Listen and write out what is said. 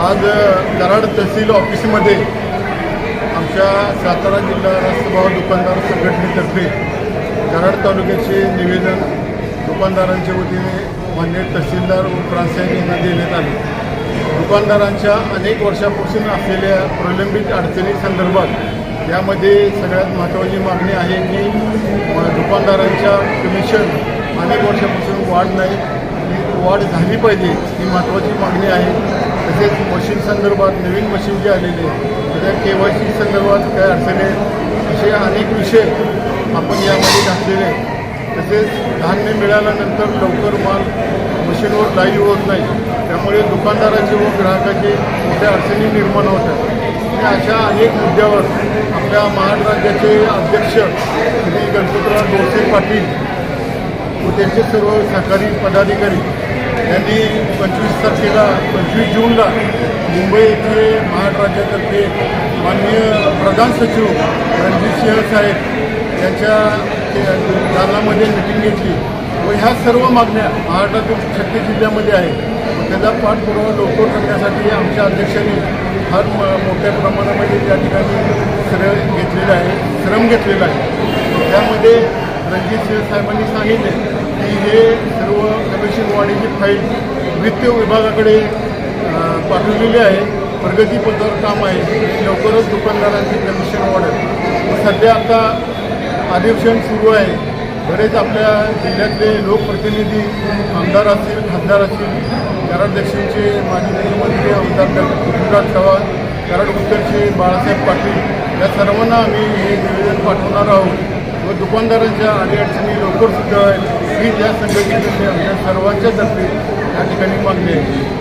आज कराड तहसील ऑफिसमध्ये आमच्या सातारा जिल्हा राष्ट्रभाव दुकानदार संघटनेतर्फे कराड तालुक्याचे निवेदन दुकानदारांच्या वतीने मान्य तहसीलदार व प्रांसाहेब यांना देण्यात आले. दुकानदारांच्या अनेक वर्षापासून असलेल्या प्रलंबित अडचणी संदर्भात यामध्ये सगळ्यात महत्त्वाची मागणी आहे की दुकानदारांच्या कमिशन अनेक वर्षापासून वाढ नाही वाढ झाली पाहिजे ही महत्त्वाची मागणी आहे. तसेच मशीन संदर्भात नवीन मशीन जे आलेले आहे त्याच्या के वाय सी संदर्भात काय अडचणी आहेत. असे अनेक विषय आपण यामध्ये घातलेले आहेत. तसेच धान्य मिळाल्यानंतर लवकर माल मशीनवर लाईव्ह होत नाही. त्यामुळे दुकानदाराचे व ग्राहकाचे मोठ्या अडचणी निर्माण होतात आणि अशा अनेक मुद्द्यावर आपल्या महाराष्ट्राचे अध्यक्ष श्री गणपतराव डोसे पाटील व त्यांचे सर्व सहकारी पदाधिकारी यांनी पंचवीस तारखेला पंचवीस जूनला मुंबई येथे महाराष्ट्रातर्फे राज्यातर्फे माननीय प्रधान सचिव रणजित सिंह साहेब यांच्या दालनामध्ये मिटिंग घेतली व ह्या सर्व मागण्या महाराष्ट्रातील छत्तीस जिल्ह्यामध्ये आहेत. त्याचा पाठपुरावा लवकर करण्यासाठी आमच्या अध्यक्षांनी फार म- मोठ्या प्रमाणामध्ये त्या ठिकाणी श्रम घेतलेला आहे श्रम घेतलेला आहे. त्यामध्ये रणजित सिंह साहेबांनी सांगितले की हे सर्व कमिशन वाढीची फाईल वित्त विभागाकडे पाठवलेली आहे. प्रगतीपथावर काम आहे. लवकरच दुकानदारांची कमिशन वाढेल. सध्या आता अधिवेशन सुरू आहे. बरेच आपल्या जिल्ह्यातले लोकप्रतिनिधी आमदार असतील खासदार असतील कराड दक्षिणचे माजी मुख्यमंत्री आमदार पृथ्वीराज चव्हाण कराड उत्तरचे बाळासाहेब पाटील या सर्वांना आम्ही हे निवेदन पाठवणार आहोत. व दुकानदारांच्या अडीअडचणी लवकर सुद्धा ही त्या संघटनेतर्फे आमच्या सर्वांच्या तर्फे या ठिकाणी मागणी आहे.